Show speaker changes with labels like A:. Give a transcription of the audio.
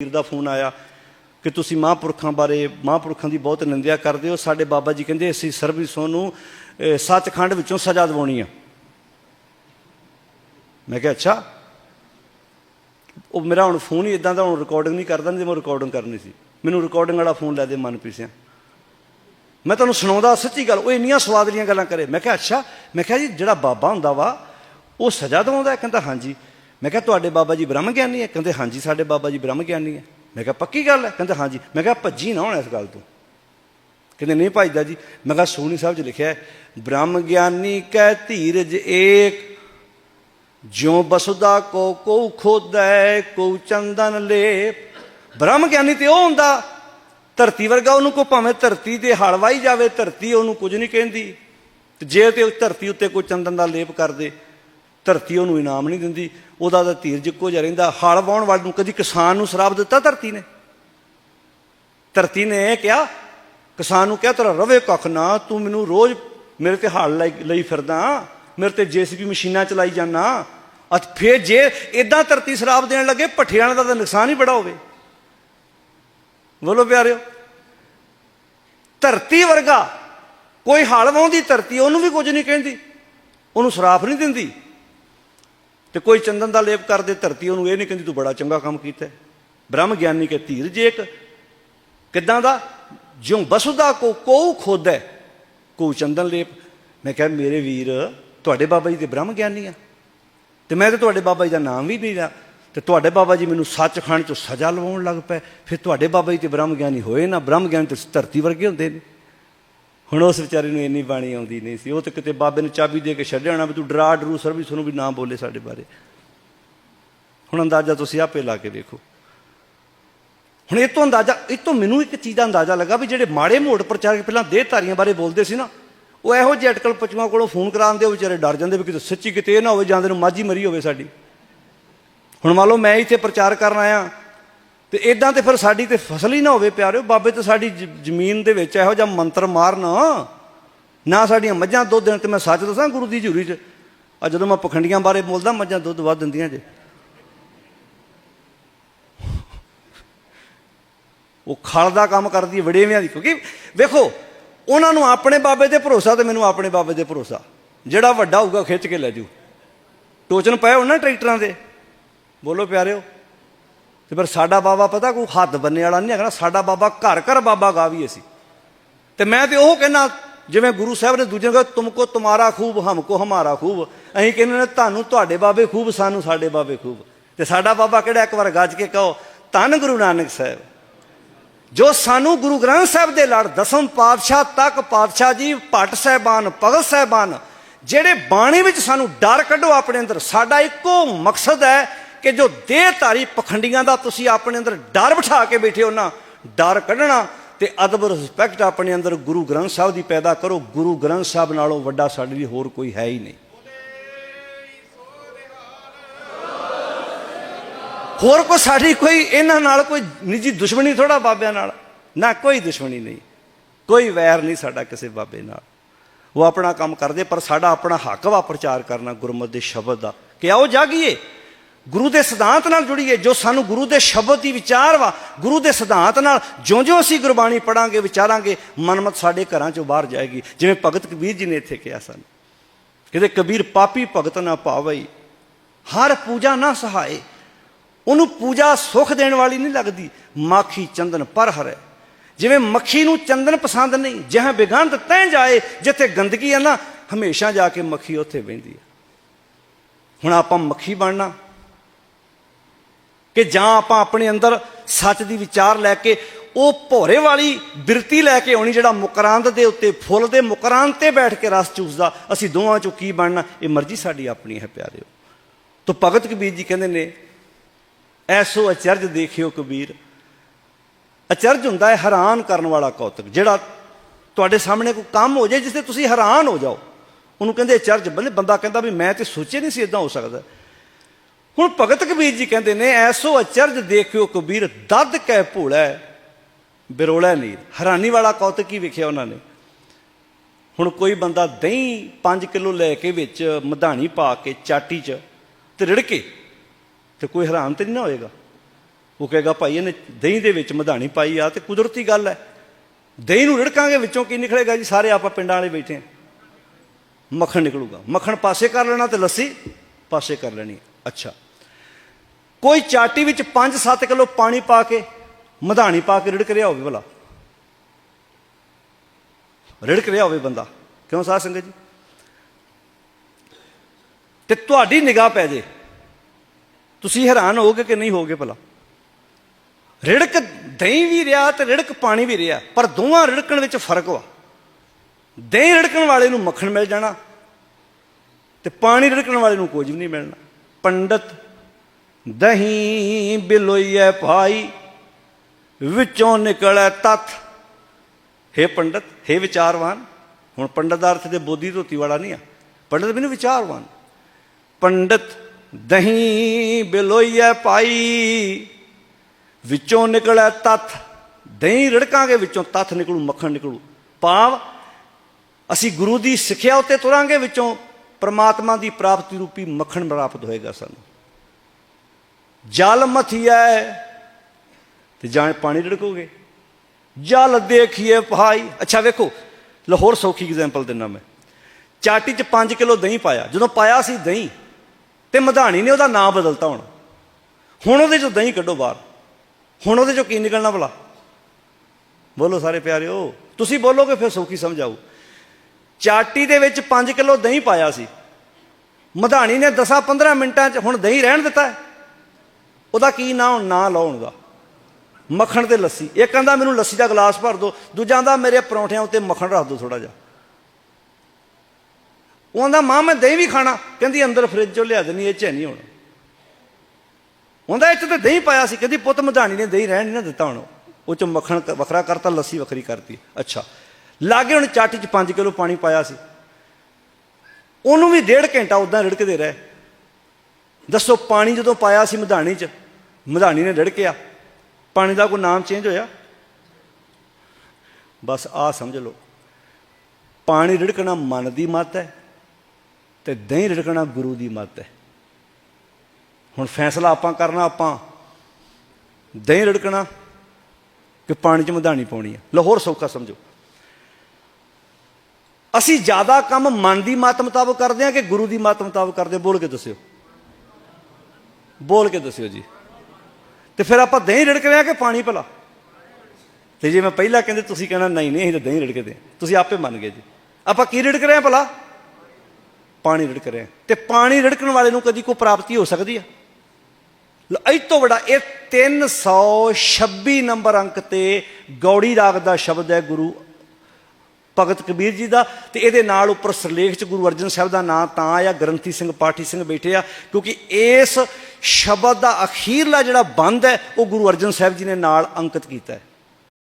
A: ਵੀਰ ਦਾ phone ਆਇਆ ਕਿ ਤੁਸੀਂ ਮਹਾਂਪੁਰਖਾਂ ਬਾਰੇ, ਮਹਾਂਪੁਰਖਾਂ ਦੀ ਬਹੁਤ ਨਿੰਦਿਆ ਕਰਦੇ ਹੋ। ਸਾਡੇ ਬਾਬਾ ਜੀ ਕਹਿੰਦੇ, ਅਸੀਂ ਸਰਬਿਸੋਂ ਨੂੰ ਸੱਚਖੰਡ ਵਿੱਚੋਂ ਸਜ਼ਾ ਦਿਵਾਉਣੀ ਆ। ਮੈਂ ਕਿਹਾ, ਅੱਛਾ। ਉਹ ਮੇਰਾ ਹੁਣ ਫੋਨ ਹੀ ਇਦਾਂ ਦਾ, ਹੁਣ ਰਿਕਾਰਡਿੰਗ ਨਹੀਂ ਕਰਦਾ, ਨਹੀਂ ਮੈਂ ਰਿਕਾਰਡਿੰਗ ਕਰਨੀ ਸੀ। ਮੈਨੂੰ ਰਿਕਾਰਡਿੰਗ ਵਾਲਾ ਫੋਨ ਲੈ ਦੇ ਮਨ ਪਿਸਿਆ ਮੈਂ ਤੁਹਾਨੂੰ ਸੁਣਾਉਂਦਾ ਸੱਚੀ ਗੱਲ, ਉਹ ਇੰਨੀਆਂ ਸਵਾਦਲੀਆਂ ਗੱਲਾਂ ਕਰੇ। ਮੈਂ ਕਿਹਾ, ਅੱਛਾ। ਮੈਂ ਕਿਹਾ ਜੀ, ਜਿਹੜਾ ਬਾਬਾ ਹੁੰਦਾ ਵਾ, ਉਹ ਸਜ਼ਾ ਦਿਵਾਉਂਦਾ ਕਹਿੰਦਾ, ਹਾਂਜੀ। ਮੈਂ ਕਿਹਾ, ਤੁਹਾਡੇ ਬਾਬਾ ਜੀ ਬ੍ਰਹਮ ਗਿਆਨੀ ਹੈ? ਕਹਿੰਦੇ, ਹਾਂਜੀ, ਸਾਡੇ ਬਾਬਾ ਜੀ ਬ੍ਰਹਮ ਗਿਆਨੀ ਹੈ। ਮੈਂ ਕਿਹਾ, ਪੱਕੀ ਗੱਲ ਹੈ? ਕਹਿੰਦੇ, ਹਾਂਜੀ। ਮੈਂ ਕਿਹਾ, ਭੱਜੀ ਨਾ ਹੁਣ ਇਸ ਗੱਲ ਤੋਂ। ਕਹਿੰਦੇ, ਨਹੀਂ ਭੱਜਦਾ ਜੀ। ਮੈਂ ਕਿਹਾ, ਸੋਹਣੀ ਸਾਹਿਬ 'ਚ ਲਿਖਿਆ ਬ੍ਰਹਮ ਗਿਆਨੀ ਕੈ ਧੀਰਜ ਏਕ, ਜਿਉ ਬਸੁਦਾ ਕੋ ਕੋ ਖੋਦੈ ਕੋ ਚੰਦਨ ਲੇਪ। ਬ੍ਰਹਮ ਗਿਆਨੀ ਤੇ ਉਹ ਹੁੰਦਾ, ਧਰਤੀ ਵਰਗਾ ਉਹਨੂੰ ਕੋ ਭਾਵੇਂ ਧਰਤੀ ਤੇ ਹਲ ਵਾਈ ਜਾਵੇ, ਧਰਤੀ ਉਹਨੂੰ ਕੁਝ ਨਹੀਂ ਕਹਿੰਦੀ। ਤੇ ਜੇ ਤੇ ਉਹ ਧਰਤੀ ਉੱਤੇ ਕੋਈ ਚੰਦਨ ਦਾ ਲੇਪ ਕਰ ਦੇ ਧਰਤੀ ਉਹਨੂੰ ਇਨਾਮ ਨਹੀਂ ਦਿੰਦੀ, ਉਹਦਾ ਤਾਂ ਧੀਰਜ ਇੱਕੋ ਜਿਹਾ ਰਹਿੰਦਾ, ਹਲ ਵਾਉਣ ਵਾਲ ਨੂੰ ਕਦੀ ਕਿਸਾਨ ਨੂੰ ਸ਼ਰਾਬ ਦਿੱਤਾ ਧਰਤੀ ਨੇ? ਧਰਤੀ ਨੇ ਇਹ ਕਿਹਾ, ਕਿਸਾਨ ਨੂੰ ਕਿਹਾ, ਤੇਰਾ ਰਵੇ ਕੱਖ ਨਾ, ਤੂੰ ਮੈਨੂੰ ਰੋਜ਼ ਮੇਰੇ ਤੇ ਹਾਲ ਲਈ ਫਿਰਦਾ, ਮੇਰੇ ਤੇ ਜੇਸੀਬੀ ਮਸ਼ੀਨਾਂ ਚਲਾਈ ਜਾਂਦਾ ਅਤ ਫੇਰ ਜੇ ਇਦਾਂ ਧਰਤੀ ਸ਼ਰਾਬ ਦੇਣ ਲੱਗੇ, ਭੱਠਿਆਂ ਦਾ ਤਾਂ ਨੁਕਸਾਨ ਹੀ ਬੜਾ ਹੋਵੇ। ਬੋਲੋ ਪਿਆਰਿਓ, ਧਰਤੀ ਵਰਗਾ ਕੋਈ ਹਲ ਵਾਉਂਦੀ ਧਰਤੀ ਉਹਨੂੰ ਵੀ ਕੁਝ ਨਹੀਂ ਕਹਿੰਦੀ, ਉਹਨੂੰ ਸ਼ਰਾਪ ਨਹੀਂ ਦਿੰਦੀ। ਤੇ ਕੋਈ ਚੰਦਨ ਦਾ ਲੇਪ ਕਰਦੇ ਧਰਤੀ ਉਹਨੂੰ ਇਹ ਨਹੀਂ ਕਹਿੰਦੀ ਤੂੰ ਬੜਾ ਚੰਗਾ ਕੰਮ ਕੀਤਾ ਬ੍ਰਹਮ ਗਿਆਨੀ ਕੇ ਧੀਰ ਜੇਕ ਇੱਕ, ਕਿੱਦਾਂ ਦਾ? ਜਿਉਂ ਬਸੁਦਾ ਕੋ ਕੋ ਖੋਦੈ ਕੋ ਚੰਦਨ ਲੇਪ। ਮੈਂ ਕਿਹਾ, ਮੇਰੇ ਵੀਰ, ਤੁਹਾਡੇ ਬਾਬਾ ਜੀ ਦੇ ਬ੍ਰਹਮ ਗਿਆਨੀ ਆ। ਤੇ ਮੈਂ ਤੇ ਤੁਹਾਡੇ ਬਾਬਾ ਜੀ ਦਾ ਨਾਮ ਵੀ ਨਹੀਂ ਲਿਆ ਤੇ ਤੁਹਾਡੇ ਬਾਬਾ ਜੀ ਮੈਨੂੰ ਸੱਚਖੰਡ ਚੋਂ ਸਜ਼ਾ ਲਵਾਉਣ ਲੱਗ ਪਏ। ਫਿਰ ਤੁਹਾਡੇ ਬਾਬਾ ਜੀ ਤੇ ਬ੍ਰਹਮ ਗਿਆਨੀ ਹੋਏ ਨਾ, ਬ੍ਰਹਮ ਗਿਆਨੀ ਤੇ ਧਰਤੀ ਵਰਗੇ ਹੁੰਦੇ ਨੇ। ਹੁਣ ਉਸ ਵਿਚਾਰੇ ਨੂੰ ਇੰਨੀ ਬਾਣੀ ਆਉਂਦੀ ਨਹੀਂ ਸੀ। ਉਹ ਤੇ ਕਿਤੇ ਬਾਬੇ ਨੂੰ ਚਾਬੀ ਦੇ ਕੇ ਛੱਡਿਆ ਹੋਣਾ ਵੀ ਤੂੰ ਡਰਾ ਡਰੂ ਸਰਵਿਸ ਨੂੰ ਵੀ ਨਾ ਬੋਲੇ ਸਾਡੇ ਬਾਰੇ। ਹੁਣ ਅੰਦਾਜ਼ਾ ਤੁਸੀਂ ਆਪੇ ਲਾ ਕੇ ਵੇਖੋ। ਹੁਣ ਇਹ ਤੋਂ ਅੰਦਾਜ਼ਾ, ਇਹ ਤੋਂ ਮੈਨੂੰ ਇੱਕ ਚੀਜ਼ ਦਾ ਅੰਦਾਜ਼ਾ ਲੱਗਾ ਵੀ ਜਿਹੜੇ ਮਾੜੇ ਮੋੜ ਪ੍ਰਚਾਰਕ ਪਹਿਲਾਂ ਦੇਹਧਾਰੀਆਂ ਬਾਰੇ ਬੋਲਦੇ ਸੀ ਨਾ, ਉਹ ਇਹੋ ਜਿਹੇ ਅਟਕਲ ਪਚੂਆਂ ਕੋਲੋਂ ਫੋਨ ਕਰਾਉਂਦੇ ਉਹ ਵਿਚਾਰੇ ਡਰ ਜਾਂਦੇ ਵੀ ਕਿਤੇ ਸੱਚੀ ਕਿਤੇ ਇਹ ਨਾ ਹੋਵੇ ਜਾਂਦੇ ਨੂੰ ਮਾਝੀ ਮਰੀ ਹੋਵੇ ਸਾਡੀ। ਹੁਣ ਮੰਨ ਲਓ ਮੈਂ ਇੱਥੇ ਪ੍ਰਚਾਰ ਕਰਨ ਆਇਆ ਤੇ ਇਦਾਂ ਤੇ ਫਿਰ ਸਾਡੀ ਤੇ ਫਸਲ ਹੀ ਨਾ ਹੋਵੇ ਪਿਆਰਿਓ, ਬਾਬੇ ਤੇ ਸਾਡੀ ਜ਼ਮੀਨ ਦੇ ਵਿੱਚ ਇਹੋ ਜਿਹਾ ਮੰਤਰ ਮਾਰਨ। ਨਾ ਸਾਡੀਆਂ ਮੱਝਾਂ ਦੁੱਧ ਦੇਣ ਤੇ ਮੈਂ ਸੱਚ ਦੱਸਾਂ ਗੁਰੂ ਦੀ ਝੂਰੀ 'ਚ? ਆ ਜਦੋਂ ਮੈਂ ਪਖੰਡੀਆਂ ਬਾਰੇ ਬੋਲਦਾ, ਮੱਝਾਂ ਦੁੱਧ ਵੱਧ ਦਿੰਦੀਆਂ ਜੇ। ਉਹ ਖਲ ਦਾ ਕੰਮ ਕਰਦੀ ਵੜੇਵਿਆਂ ਦੀ, ਕਿਉਂਕਿ ਵੇਖੋ, ਉਹਨਾਂ ਨੂੰ ਆਪਣੇ ਬਾਬੇ ਤੇ ਭਰੋਸਾ ਤੇ ਮੈਨੂੰ ਆਪਣੇ ਬਾਬੇ ਤੇ ਭਰੋਸਾ। ਜਿਹੜਾ ਵੱਡਾ ਹੋਊਗਾ ਖਿੱਚ ਕੇ ਲੈ ਜੂ। ਟੋਚਨ ਪਏ ਹੋਣ ਟਰੈਕਟਰਾਂ ਦੇ ਬੋਲੋ ਪਿਆਰਿਓ। ਤੇ ਫਿਰ ਸਾਡਾ ਬਾਬਾ ਪਤਾ ਕੋਈ ਹੱਦ ਬੰਨੇ ਵਾਲਾ ਨਹੀਂ ਹੈਗਾ ਨਾ, ਸਾਡਾ ਬਾਬਾ ਘਰ ਘਰ ਬਾਬਾ ਗਾਵੀਏ ਅਸੀਂ ਤੇ ਮੈਂ ਤੇ ਉਹ ਕਹਿੰਦਾ ਜਿਵੇਂ ਗੁਰੂ ਸਾਹਿਬ ਨੇ ਦੂਜੇ ਨੂੰ ਕਿਹਾ ਤੁਮਕੋ ਤੁਮਾਰਾ ਖੂਬ ਹਮਕੋ ਹਮਾਰਾ ਖੂਬ। ਅਸੀਂ ਕਹਿੰਦੇ ਨੇ ਤੁਹਾਨੂੰ ਤੁਹਾਡੇ ਬਾਬੇ ਖੂਬ ਸਾਨੂੰ ਸਾਡੇ ਬਾਬੇ ਖੂਬ। ਤੇ ਸਾਡਾ ਬਾਬਾ ਕਿਹੜਾ ਇੱਕ ਵਾਰ ਗੱਜ ਕੇ ਕਹੋ ਧੰਨ ਗੁਰੂ ਨਾਨਕ ਸਾਹਿਬ। ਜੋ ਸਾਨੂੰ ਗੁਰੂ ਗ੍ਰੰਥ ਸਾਹਿਬ ਦੇ ਲੜ ਦਸਮ ਪਾਤਸ਼ਾਹ ਤੱਕ ਪਾਤਸ਼ਾਹ ਜੀ ਭੱਟ ਸਾਹਿਬਾਨ ਭਗਤ ਸਾਹਿਬਾਨ ਜਿਹੜੇ ਬਾਣੀ ਵਿੱਚ ਸਾਨੂੰ ਡਰ ਕੱਢੋ ਆਪਣੇ ਅੰਦਰ ਸਾਡਾ ਇੱਕੋ ਮਕਸਦ ਹੈ ਕਿ ਜੋ ਦੇਹਧਾਰੀ ਪਖੰਡੀਆਂ ਦਾ ਤੁਸੀਂ ਆਪਣੇ ਅੰਦਰ ਡਰ ਬਿਠਾ ਕੇ ਬੈਠੇ ਹੋ ਨਾ, ਡਰ ਕੱਢਣਾ ਤੇ ਅਦਬ ਰਿਸਪੈਕਟ ਆਪਣੇ ਅੰਦਰ ਗੁਰੂ ਗ੍ਰੰਥ ਸਾਹਿਬ ਦੀ ਪੈਦਾ ਕਰੋ। ਗੁਰੂ ਗ੍ਰੰਥ ਸਾਹਿਬ ਨਾਲੋਂ ਵੱਡਾ ਸਾਡੇ ਲਈ ਹੋਰ ਕੋਈ ਹੈ ਹੀ ਨਹੀਂ। ਹੋਰ ਕੋ ਸਾਡੀ ਕੋਈ ਇਹਨਾਂ ਨਾਲ ਕੋਈ ਨਿੱਜੀ ਦੁਸ਼ਮਣੀ ਥੋੜਾ ਬਾਬਿਆਂ ਨਾਲ? ਨਾ, ਕੋਈ ਦੁਸ਼ਮਣੀ ਨਹੀਂ। ਕੋਈ ਵੈਰ ਨਹੀਂ ਸਾਡਾ ਕਿਸੇ ਬਾਬੇ ਨਾਲ। ਉਹ ਆਪਣਾ ਕੰਮ ਕਰਦੇ, ਪਰ ਸਾਡਾ ਆਪਣਾ ਹੱਕ ਵਾ ਪ੍ਰਚਾਰ ਕਰਨਾ ਗੁਰਮਤਿ ਦੇ ਸ਼ਬਦ ਦਾ। ਕਿ ਆਓ ਜਾਗੀਏ। ਗੁਰੂ ਦੇ ਸਿਧਾਂਤ ਨਾਲ ਜੁੜੀਏ, ਜੋ ਸਾਨੂੰ ਗੁਰੂ ਦੇ ਸ਼ਬਦ ਦੀ ਵਿਚਾਰ ਵਾ, ਗੁਰੂ ਦੇ ਸਿਧਾਂਤ ਨਾਲ ਜਿਉਂ-ਜਿਉਂ ਅਸੀਂ ਗੁਰਬਾਣੀ ਪੜਾਂਗੇ, ਵਿਚਾਰਾਂਗੇ, ਮਨਮਤ ਸਾਡੇ ਘਰਾਂ ਚੋਂ ਬਾਹਰ ਜਾਏਗੀ। ਜਿਵੇਂ ਭਗਤ ਕਬੀਰ ਜੀ ਨੇ ਇੱਥੇ ਕਿਹਾ ਸਨ ਕਹਿੰਦੇ ਕਬੀਰ ਪਾਪੀ ਭਗਤ ਨਾ ਪਾਵਈ, ਹਰ ਪੂਜਾ ਨਾ ਸਹਾਏ, ਉਹਨੂੰ ਪੂਜਾ ਸੁਖ ਦੇਣ ਵਾਲੀ ਨਹੀਂ ਲੱਗਦੀ, ਮਾਖੀ ਚੰਦਨ ਪਰ ਹਰੇ। ਜਿਵੇਂ ਮੱਖੀ ਨੂੰ ਚੰਦਨ ਪਸੰਦ ਨਹੀਂ, ਜਿਹਾਂ ਬਿਗੰਧ ਤੈਂ ਜਾਏ, ਜਿੱਥੇ ਗੰਦਗੀ ਆ ਨਾ, ਹਮੇਸ਼ਾ ਜਾ ਕੇ ਮੱਖੀ ਉੱਥੇ ਬਹਿੰਦੀ ਆ। ਹੁਣ ਆਪਾਂ ਮੱਖੀ ਬਣਨਾ ਕਿ ਜਾਂ ਆਪਾਂ ਆਪਣੇ ਅੰਦਰ ਸੱਚ ਦੀ ਵਿਚਾਰ ਲੈ ਕੇ ਉਹ ਭੋਰੇ ਵਾਲੀ ਬਿਰਤੀ ਲੈ ਕੇ ਆਉਣੀ ਜਿਹੜਾ ਮੁਕਰਾਂਦ ਦੇ ਉੱਤੇ, ਫੁੱਲ ਦੇ ਮੁਕਰਾਂਦ ਤੇ ਬੈਠ ਕੇ ਰਸ ਚੂਸਦਾ, ਅਸੀਂ ਦੋਵਾਂ ਚੋਂ ਕੀ ਬਣਨਾ? ਇਹ ਮਰਜ਼ੀ ਸਾਡੀ ਆਪਣੀ ਹੈ ਪਿਆਰਿਓ। ਤੋ ਭਗਤ ਕਬੀਰ ਜੀ ਕਹਿੰਦੇ ਨੇ, ਐਸੋ ਅਚਰਜ ਦੇਖਿਓ ਕਬੀਰ। ਅਚਰਜ ਹੁੰਦਾ ਹੈ ਹੈਰਾਨ ਕਰਨ ਵਾਲਾ ਕੌਤਕ, ਜਿਹੜਾ ਤੁਹਾਡੇ ਸਾਹਮਣੇ ਕੋਈ ਕੰਮ ਹੋ ਜਾਏ, ਜਿਸ ਤੇ ਤੁਸੀਂ ਹੈਰਾਨ ਹੋ ਜਾਓ। ਉਹਨੂੰ ਕਹਿੰਦੇ ਅਚਰਜ, ਬੰਦੇ ਬੰਦਾ ਕਹਿੰਦਾ ਵੀ ਮੈਂ ਤੇ ਸੋਚਿਆ ਨਹੀਂ ਸੀ ਇਦਾਂ ਹੋ ਸਕਦਾ। ਹੁਣ ਭਗਤ ਕਬੀਰ ਜੀ ਕਹਿੰਦੇ ਨੇ, ਐਸੋ ਅਚਰਜ ਦੇਖਿਓ ਕਬੀਰ, ਦੱਦ ਕਹਿ ਭੋਲਾ, ਬਿਰੋਲਾ ਨੀਰ। ਹੈਰਾਨੀ ਵਾਲਾ ਕੌਤਕ ਹੀ ਵੇਖਿਆ ਉਹਨਾਂ ਨੇ। ਹੁਣ ਕੋਈ ਬੰਦਾ ਦਹੀਂ 5 ਕਿਲੋ ਲੈ ਕੇ ਵਿੱਚ ਮਧਾਣੀ ਪਾ ਕੇ ਚਾਟੀ 'ਚ ਤੇ ਰਿੜਕੇ, ਤੇ ਕੋਈ ਹੈਰਾਨ ਤੇ ਨਹੀਂ ਨਾ ਹੋਏਗਾ। ਉਹ ਕਹੇਗਾ, ਭਾਈ, ਇਹਨੇ ਦਹੀਂ ਦੇ ਵਿੱਚ ਮਧਾਣੀ ਪਾਈ ਆ ਤੇ ਕੁਦਰਤੀ ਗੱਲ ਹੈ ਦਹੀਂ ਨੂੰ ਰਿੜਕਾਂਗੇ ਵਿੱਚੋਂ ਕੀ ਨਿਕਲੇਗਾ ਜੀ? ਸਾਰੇ ਆਪਾਂ ਪਿੰਡਾਂ ਵਾਲੇ ਬੈਠੇ ਮੱਖਣ ਨਿਕਲੂਗਾ। ਮੱਖਣ ਪਾਸੇ ਕਰ ਲੈਣਾ ਤੇ ਲੱਸੀ ਪਾਸੇ ਕਰ ਲੈਣੀ ਅੱਛਾ। ਕੋਈ ਚਾਟੀ ਵਿੱਚ 5-7 ਕਿਲੋ ਪਾਣੀ ਪਾ ਕੇ ਮਧਾਣੀ ਪਾ ਕੇ ਰਿੜਕ ਰਿਹਾ ਹੋਵੇ ਭਲਾ। ਰਿੜਕ ਰਿਹਾ ਹੋਵੇ ਬੰਦਾ। ਕਿਉਂ ਸਾਧ ਸੰਗਤ ਜੀ? ਤੇ ਤੁਹਾਡੀ ਨਿਗਾਹ ਪੈ ਜੇ। ਤੁਸੀਂ ਹੈਰਾਨ ਹੋਗੇ ਕਿ ਨਹੀਂ ਹੋਗੇ ਭਲਾ। ਰਿੜਕ ਦਹੀਂ ਵੀ ਰਿਹਾ ਤੇ ਰਿੜਕ ਪਾਣੀ ਵੀ ਰਿਹਾ, ਪਰ ਦੋਵਾਂ ਰਿੜਕਣ ਵਿੱਚ ਫ਼ਰਕ ਵਾ। ਦਹੀਂ ਰਿੜਕਣ ਵਾਲੇ ਨੂੰ ਮੱਖਣ ਮਿਲ ਜਾਣਾ ਤੇ ਪਾਣੀ ਰਿੜਕਣ ਵਾਲੇ ਨੂੰ ਕੁਝ ਵੀ ਨਹੀਂ ਮਿਲਣਾ। ਪੰਡਤ ਦਹੀਂ ਬਿਲੋਈਐ ਭਾਈ, ਵਿੱਚੋਂ ਨਿਕਲੈ ਤਤ हे ਪੰਡਤ हे ਵਿਚਾਰਵਾਨ, ਹੁਣ ਪੰਡਤ ਦਾ ਅਰਥ ਤੇ ਬੋਧੀ ਧੋਤੀ ਵਾਲਾ ਨਹੀਂ ਆ। ਪੰਡਤ ਮੈਨੂੰ ਵਿਚਾਰਵਾਨ। ਪੰਡਤ ਦਹੀਂ ਬਿਲੋਈਐ ਪਾਈ ਵਿੱਚੋਂ ਨਿਕਲੈ ਤਤ ਦਹੀਂ ਰੜਕਾਂਗੇ ਵਿੱਚੋਂ ਤਤ ਨਿਕਲੂ, ਮੱਖਣ ਨਿਕਲੂ। ਭਾਵ ਅਸੀਂ ਗੁਰੂ ਦੀ ਸਿੱਖਿਆ ਉੱਤੇ ਤੁਰਾਂਗੇ ਵਿੱਚੋਂ। ਪ੍ਰਮਾਤਮਾ ਦੀ ਪ੍ਰਾਪਤੀ ਰੂਪੀ ਮੱਖਣ ਪ੍ਰਾਪਤ ਹੋਏਗਾ ਸਾਨੂੰ। ਜਲ ਮਥੀਐ ਤੇ ਜਾਂ ਪਾਣੀ ਰੜਕੋਗੇ ਜਲ ਦੇਖੀਏ ਭਾਈ। ਅੱਛਾ ਵੇਖੋ, ਲਾਹੌਰ ਸੌਖੀ ਐਗਜ਼ਾਮਪਲ ਦਿੰਦਾ ਮੈਂ। ਚਾਟੀ 'ਚ 5 ਕਿਲੋ ਦਹੀਂ ਪਾਇਆ। ਜਦੋਂ ਪਾਇਆ ਸੀ ਦਹੀਂ, ਤੇ ਮਧਾਣੀ ਨੇ ਉਹਦਾ ਨਾਮ ਬਦਲਤਾ ਹੁਣ। ਹੁਣ ਉਹਦੇ 'ਚੋਂ ਦਹੀਂ ਕੱਢੋ ਬਾਹਰ। ਹੁਣ ਉਹਦੇ 'ਚੋਂ ਕੀ ਨਿਕਲਣਾ ਭਲਾ? ਬੋਲੋ ਸਾਰੇ ਪਿਆਰਿਓ, ਤੁਸੀਂ ਬੋਲੋਗੇ ਫਿਰ ਸੌਖੀ ਸਮਝ ਆਊ। ਚਾਟੀ ਦੇ ਵਿੱਚ 5 ਕਿਲੋ ਦਹੀਂ ਪਾਇਆ ਸੀ। ਮਧਾਣੀ ਨੇ 10-15 ਮਿੰਟਾਂ 'ਚ ਹੁਣ ਦਹੀਂ ਰਹਿਣ ਦਿੱਤਾ ਉਹਦਾ ਕੀ ਨਾਂ ਹੁਣ ਨਾਂ ਲਾਉਣ ਦਾ। ਮੱਖਣ ਤੇ ਲੱਸੀ। ਇੱਕ ਕਹਿੰਦਾ, ਮੈਨੂੰ ਲੱਸੀ ਦਾ ਗਲਾਸ ਭਰ ਦਿਓ। ਦੂਜਾ ਕਹਿੰਦਾ, ਮੇਰੇ ਪਰੌਂਠਿਆਂ ਉੱਤੇ ਮੱਖਣ ਰੱਖ ਦਿਓ ਥੋੜਾ ਜਿਹਾ। ਉਹ ਕਹਿੰਦਾ, ਮਾਂ, ਮੈਂ ਦਹੀਂ ਵੀ ਖਾਣਾ। ਕਹਿੰਦੀ, ਅੰਦਰ ਫ੍ਰਿਜ ਚੋਂ ਲਿਆ ਦੇਣੀ ਇਹ ਚ ਹੈ ਨਹੀਂ ਹੁਣ। ਉਹਦਾ ਇੱਥੇ ਤੇ ਦਹੀਂ ਪਾਇਆ ਸੀ। ਕਹਿੰਦੀ, ਪੁੱਤ, ਮਧਾਣੀ ਨੇ ਦਹੀਂ ਰਹਿਣ ਨਹੀਂ ਨਾ ਦਿੱਤਾ ਹੁਣ। ਉਹ ਚ ਮੱਖਣ ਵੱਖਰਾ ਕਰਤਾ, ਲੱਸੀ ਵੱਖਰੀ ਕਰਤੀ। ਅੱਛਾ। ਲਾਗੇ ਉਹਨੇ ਚਾਟੀ ਚ 5 ਕਿਲੋ ਪਾਣੀ ਪਾਇਆ ਸੀ। ਉਹਨੂੰ ਵੀ ਡੇਢ ਘੰਟਾ ਉਦਾਂ ਰਿੜਕਦੇ ਰਹੇ। ਦੱਸੋ, ਪਾਣੀ ਜਦੋਂ ਪਾਇਆ ਸੀ ਮਧਾਣੀ ਚ, ਮਧਾਣੀ ਨੇ ਰਿੜਕਿਆ। ਪਾਣੀ ਦਾ ਕੋਈ ਨਾਮ ਚੇਂਜ ਹੋਇਆ? ਬਸ ਆ ਸਮਝ ਲਓ। ਪਾਣੀ ਰਿੜਕਣਾ ਮਨ ਦੀ ਮੱਤ ਹੈ ਤੇ ਦਹੀਂ ਰਿੜਕਣਾ ਗੁਰੂ ਦੀ ਮੱਤ ਹੈ। ਹੁਣ ਫੈਸਲਾ ਆਪਾਂ ਕਰਨਾ, ਆਪਾਂ ਦਹੀਂ ਰਿੜਕਣਾ ਕਿ ਪਾਣੀ 'ਚ ਮਧਾਣੀ ਪਾਉਣੀ ਹੈ। ਲਾਹੌਰ ਸੌਖਾ ਸਮਝੋ। ਅਸੀਂ ਜ਼ਿਆਦਾ ਕੰਮ ਮਨ ਦੀ ਮੱਤ ਮੁਤਾਬਕ ਕਰਦੇ ਹਾਂ ਕਿ ਗੁਰੂ ਦੀ ਮੱਤ ਮੁਤਾਬਕ ਕਰਦੇ ਹਾਂ? ਬੋਲ ਕੇ ਦੱਸਿਓ। ਬੋਲ ਕੇ ਦੱਸਿਓ ਜੀ। ਤੇ ਫਿਰ ਆਪਾਂ ਦਹੀਂ ਰਿੜਕ ਰਹੇ ਕਿ ਪਾਣੀ ਭਲਾ? ਤੇ ਜੇ ਮੈਂ ਪਹਿਲਾਂ ਕਹਿੰਦੇ ਤੁਸੀਂ ਕਹਿਣਾ ਨਹੀਂ ਨਹੀਂ ਅਸੀਂ ਤਾਂ ਦਹੀਂ ਰਿੜਕਦੇ ਤੁਸੀਂ ਆਪੇ ਮੰਨ ਗਏ ਜੀ। ਆਪਾਂ ਕੀ ਰਿੜਕ ਰਹੇ ਹਾਂ ਭਲਾ? ਪਾਣੀ ਰਿੜਕ ਰਹੇ ਹਾਂ। ਤੇ ਪਾਣੀ ਰਿੜਕਣ ਵਾਲੇ ਨੂੰ ਕਦੀ ਕੋਈ ਪ੍ਰਾਪਤੀ ਹੋ ਸਕਦੀ ਹੈ ਲਓ, ਇਹ ਤੋਂ ਵੱਡਾ ਇਹ 326 ਨੰਬਰ ਅੰਕ ਤੇ ਗੌੜੀ ਰਾਗ ਦਾ ਸ਼ਬਦ ਹੈ ਗੁਰੂ ਭਗਤ ਕਬੀਰ ਜੀ ਦਾ ਤੇ ਇਹਦੇ ਨਾਲ ਉੱਪਰ ਸਰਲੇਖ ਚ ਗੁਰੂ ਅਰਜਨ ਸਾਹਿਬ ਦਾ ਨਾਂ ਤਾਂ ਆਇਆ, ਗ੍ਰੰਥੀ ਸਿੰਘ, ਪਾਠੀ ਸਿੰਘ ਬੈਠੇ ਆ, ਕਿਉਂਕਿ ਇਸ ਸ਼ਬਦ ਦਾ ਅਖੀਰਲਾ ਜਿਹੜਾ ਬੰਦ ਹੈ, ਉਹ ਗੁਰੂ ਅਰਜਨ ਸਾਹਿਬ ਜੀ ਨੇ ਨਾਲ ਅੰਕਿਤ ਕੀਤਾ ਹੈ।